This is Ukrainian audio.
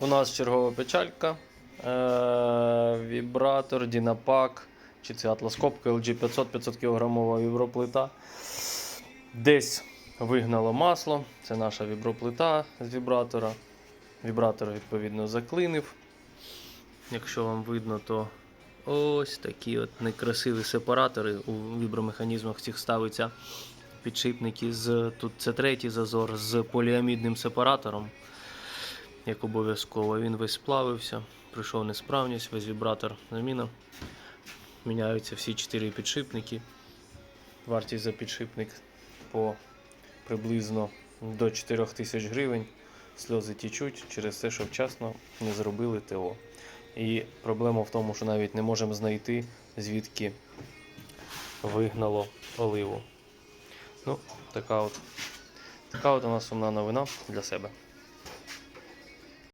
У нас чергова печалька, е- вібратор, Дінапак, чи це атлоскопка LG 500 500 кг віброплита. Десь вигнало масло. Це наша віброплита з вібратора. Вібратор, відповідно, заклинив. Якщо вам видно, то ось такі от некрасиві сепаратори у вібромеханізмах цих ставиться підшипники з тут це третій зазор з поліамідним сепаратором. Як обов'язково, він весь сплавився, прийшов несправність, весь вібратор заміна. Міняються всі чотири підшипники. Вартість за підшипник по приблизно до 4 тисяч гривень. Сльози тічуть через те, що вчасно не зробили ТО. І проблема в тому, що навіть не можемо знайти, звідки вигнало оливу. Ну, така от, така от у нас сумна новина для себе.